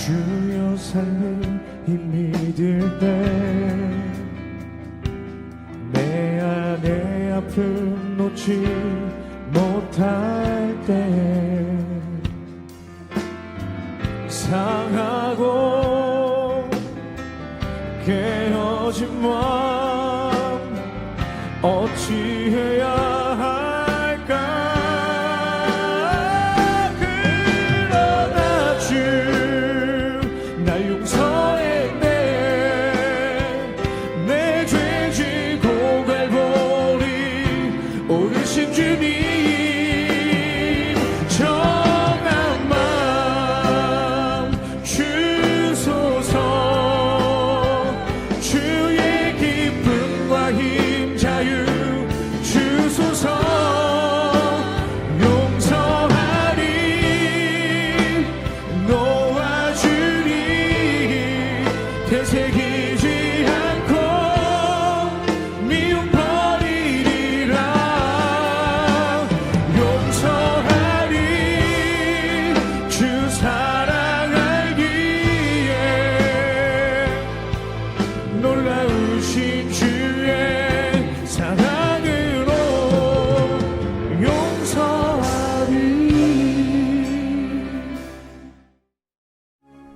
주여 삶은 힘이 들때 내 안에 아픔 놓지 못할 때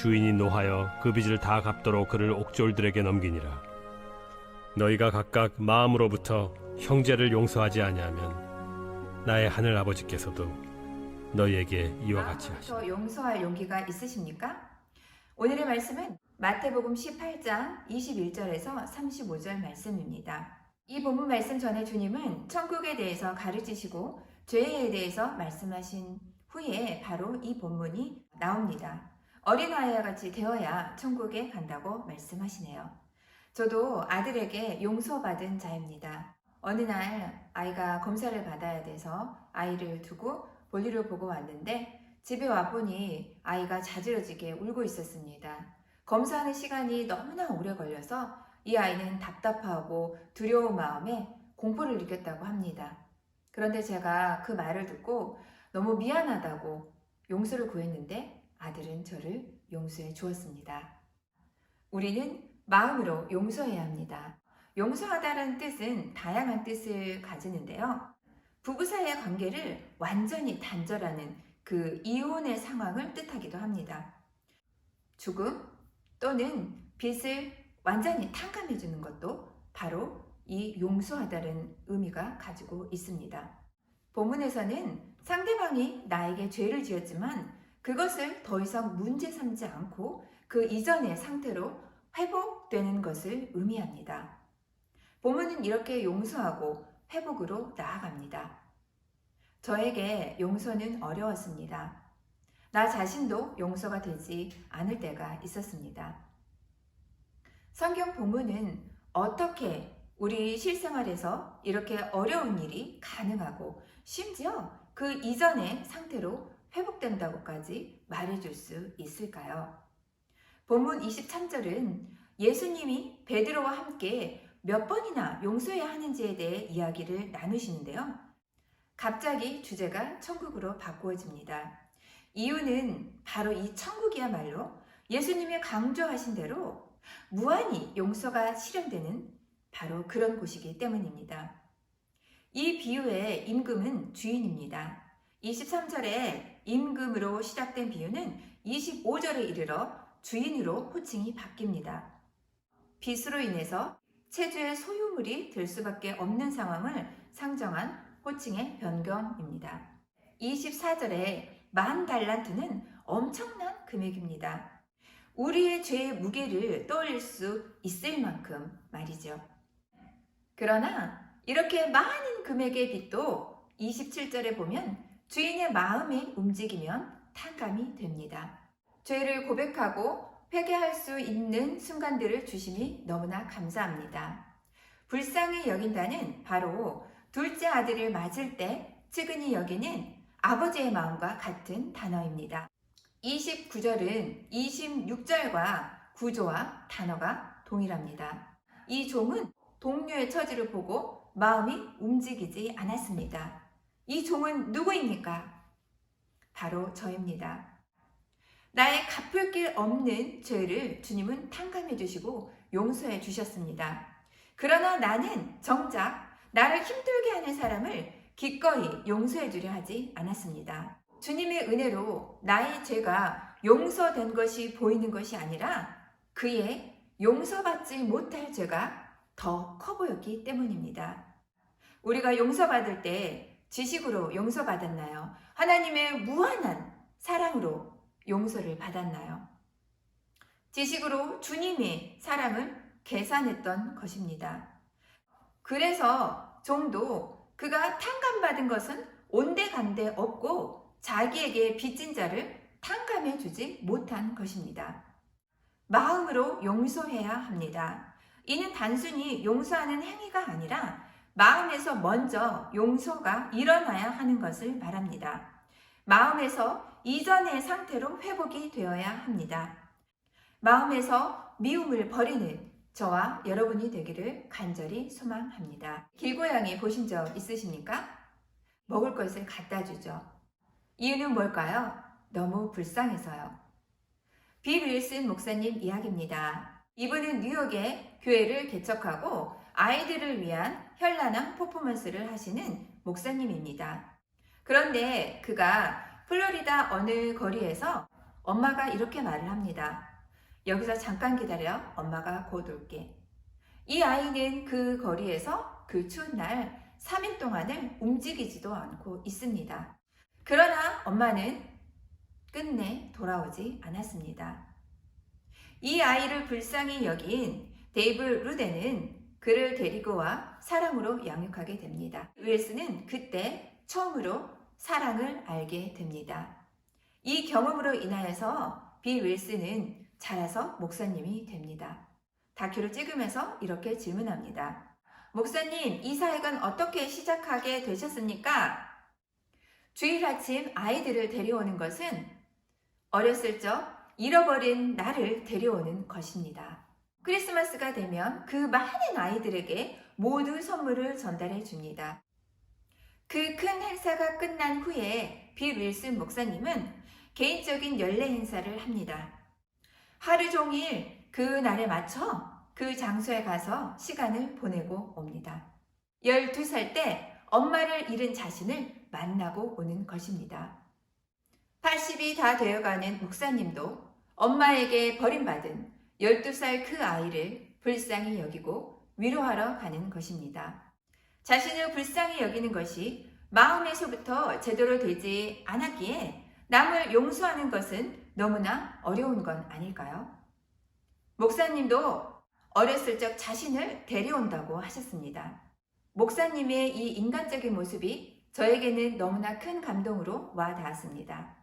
주인이 노하여 그 빚을 다 갚도록 그를 옥졸들에게 넘기니라 너희가 각각 마음으로부터 형제를 용서하지 아니하면 나의 하늘 아버지께서도 너희에게 이와 같이 하시리 더 용서할 용기가 있으십니까? 오늘의 말씀은 마태복음 18장 21절에서 35절 말씀입니다. 이 본문 말씀 전에 주님은 천국에 대해서 가르치시고 죄에 대해서 말씀하신 후에 바로 이 본문이 나옵니다. 어린아이와 같이 되어야 천국에 간다고 말씀하시네요. 저도 아들에게 용서받은 자입니다. 어느 날 아이가 검사를 받아야 돼서 아이를 두고 볼일을 보고 왔는데 집에 와보니 아이가 자지러지게 울고 있었습니다. 검사하는 시간이 너무나 오래 걸려서 이 아이는 답답하고 두려운 마음에 공포를 느꼈다고 합니다. 그런데 제가 그 말을 듣고 너무 미안하다고 용서를 구했는데 아들은 저를 용서해 주었습니다. 우리는 마음으로 용서해야 합니다. 용서하다라는 뜻은 다양한 뜻을 가지는데요. 부부 사이의 관계를 완전히 단절하는 그 이혼의 상황을 뜻하기도 합니다. 죽음 또는 빚을 완전히 탕감해 주는 것도 바로 이 용서하다는 의미가 가지고 있습니다. 본문에서는 상대방이 나에게 죄를 지었지만 그것을 더 이상 문제 삼지 않고 그 이전의 상태로 회복되는 것을 의미합니다. 본문은 이렇게 용서하고 회복으로 나아갑니다. 저에게 용서는 어려웠습니다. 나 자신도 용서가 되지 않을 때가 있었습니다. 성경 본문은 어떻게 우리 실생활에서 이렇게 어려운 일이 가능하고 심지어 그 이전의 상태로 회복된다고까지 말해줄 수 있을까요? 본문 23절은 예수님이 베드로와 함께 몇 번이나 용서해야 하는지에 대해 이야기를 나누시는데요. 갑자기 주제가 천국으로 바꾸어집니다. 이유는 바로 이 천국이야말로 예수님이 강조하신 대로 무한히 용서가 실현되는 바로 그런 곳이기 때문입니다. 이 비유의 임금은 주인입니다. 23절에 임금으로 시작된 비유는 25절에 이르러 주인으로 호칭이 바뀝니다. 빚으로 인해서 체주의 소유물이 될 수밖에 없는 상황을 상정한 호칭의 변경입니다. 24절에 만 달란트는 엄청난 금액입니다. 우리의 죄의 무게를 떠올릴 수 있을 만큼 말이죠. 그러나 이렇게 많은 금액의 빚도 27절에 보면 주인의 마음이 움직이면 탕감이 됩니다. 죄를 고백하고 회개할 수 있는 순간들을 주심이 너무나 감사합니다. 불쌍히 여긴다는 바로 둘째 아들을 맞을 때 측은히 여기는 아버지의 마음과 같은 단어입니다. 29절은 26절과 구조와 단어가 동일합니다. 이 종은 동료의 처지를 보고 마음이 움직이지 않았습니다. 이 종은 누구입니까? 바로 저입니다. 나의 갚을 길 없는 죄를 주님은 탕감해 주시고 용서해 주셨습니다. 그러나 나는 정작 나를 힘들게 하는 사람을 기꺼이 용서해 주려 하지 않았습니다. 주님의 은혜로 나의 죄가 용서된 것이 보이는 것이 아니라 그의 용서받지 못할 죄가 더 커 보였기 때문입니다. 우리가 용서받을 때 지식으로 용서받았나요? 하나님의 무한한 사랑으로 용서를 받았나요? 지식으로 주님의 사랑을 계산했던 것입니다. 그래서 종도 그가 탕감받은 것은 온데간데 없고 자기에게 빚진 자를 탕감해 주지 못한 것입니다. 마음으로 용서해야 합니다. 이는 단순히 용서하는 행위가 아니라 마음에서 먼저 용서가 일어나야 하는 것을 말합니다. 마음에서 이전의 상태로 회복이 되어야 합니다. 마음에서 미움을 버리는 저와 여러분이 되기를 간절히 소망합니다. 길고양이 보신 적 있으십니까? 먹을 것을 갖다 주죠. 이유는 뭘까요? 너무 불쌍해서요. 빌 윌슨 목사님 이야기입니다. 이분은 뉴욕에 교회를 개척하고 아이들을 위한 현란한 퍼포먼스를 하시는 목사님입니다. 그런데 그가 플로리다 어느 거리에서 엄마가 이렇게 말을 합니다. 여기서 잠깐 기다려. 엄마가 곧 올게. 이 아이는 그 거리에서 그 추운 날 3일 동안을 움직이지도 않고 있습니다. 그러나 엄마는 끝내 돌아오지 않았습니다. 이 아이를 불쌍히 여긴 데이브 루데는 그를 데리고 와 사랑으로 양육하게 됩니다. 윌스는 그때 처음으로 사랑을 알게 됩니다. 이 경험으로 인하여서 빌 윌스는 자라서 목사님이 됩니다. 다큐를 찍으면서 이렇게 질문합니다. 목사님, 이 사역은 어떻게 시작하게 되셨습니까? 주일 아침 아이들을 데려오는 것은 어렸을 적 잃어버린 나를 데려오는 것입니다. 크리스마스가 되면 그 많은 아이들에게 모두 선물을 전달해 줍니다. 그 큰 행사가 끝난 후에 빌 윌슨 목사님은 개인적인 연례 행사를 합니다. 하루 종일 그 날에 맞춰 그 장소에 가서 시간을 보내고 옵니다. 12살 때 엄마를 잃은 자신을 만나고 오는 것입니다. 80이 다 되어가는 목사님도 엄마에게 버림받은 12살 그 아이를 불쌍히 여기고 위로하러 가는 것입니다. 자신을 불쌍히 여기는 것이 마음에서부터 제대로 되지 않았기에 남을 용서하는 것은 너무나 어려운 건 아닐까요? 목사님도 어렸을 적 자신을 데려온다고 하셨습니다. 목사님의 이 인간적인 모습이 저에게는 너무나 큰 감동으로 와 닿았습니다.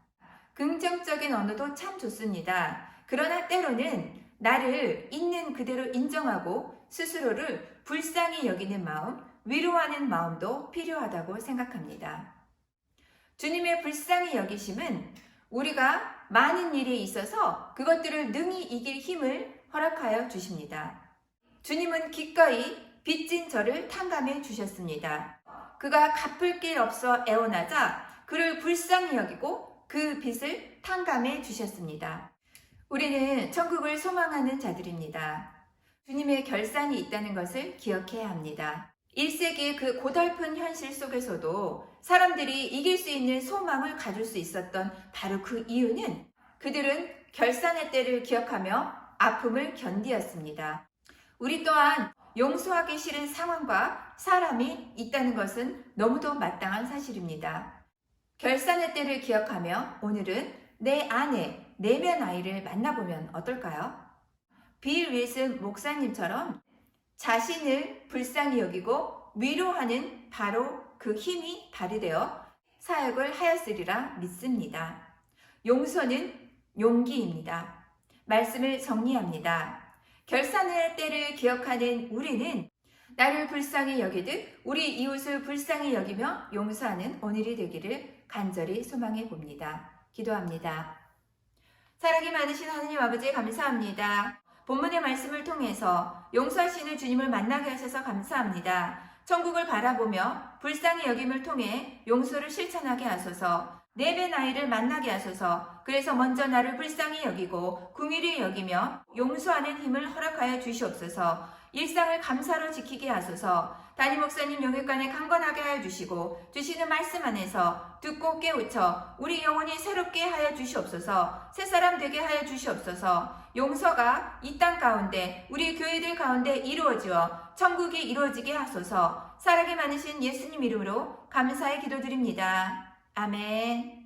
긍정적인 언어도 참 좋습니다. 그러나 때로는 나를 있는 그대로 인정하고 스스로를 불쌍히 여기는 마음, 위로하는 마음도 필요하다고 생각합니다. 주님의 불쌍히 여기심은 우리가 많은 일에 있어서 그것들을 능히 이길 힘을 허락하여 주십니다. 주님은 기꺼이 빚진 저를 탕감해 주셨습니다. 그가 갚을 길 없어 애원하자 그를 불쌍히 여기고 그 빚을 탕감해 주셨습니다. 우리는 천국을 소망하는 자들입니다. 주님의 결산이 있다는 것을 기억해야 합니다. 1세기의 그 고달픈 현실 속에서도 사람들이 이길 수 있는 소망을 가질 수 있었던 바로 그 이유는 그들은 결산의 때를 기억하며 아픔을 견디었습니다. 우리 또한 용서하기 싫은 상황과 사람이 있다는 것은 너무도 마땅한 사실입니다. 결산의 때를 기억하며 오늘은 내 아내, 내면 아이를 만나보면 어떨까요? 빌 윌슨 목사님처럼 자신을 불쌍히 여기고 위로하는 바로 그 힘이 발휘되어 사역을 하였으리라 믿습니다. 용서는 용기입니다. 말씀을 정리합니다. 결산의 때를 기억하는 우리는 나를 불쌍히 여기듯 우리 이웃을 불쌍히 여기며 용서하는 오늘이 되기를 간절히 소망해 봅니다. 기도합니다. 사랑이 많으신 하느님 아버지 감사합니다. 본문의 말씀을 통해서 용서하시는 주님을 만나게 하셔서 감사합니다. 천국을 바라보며 불쌍히 여김을 통해 용서를 실천하게 하소서 내배 나이를 만나게 하소서 그래서 먼저 나를 불쌍히 여기고 궁일히 여기며 용서하는 힘을 허락하여 주시옵소서 일상을 감사로 지키게 하소서 담임 목사님 영육간에 강건하게 하여 주시고 주시는 말씀 안에서 듣고 깨우쳐 우리 영혼이 새롭게 하여 주시옵소서 새 사람 되게 하여 주시옵소서 용서가 이 땅 가운데 우리 교회들 가운데 이루어지어 천국이 이루어지게 하소서 사랑이 많으신 예수님 이름으로 감사의 기도드립니다. 아멘.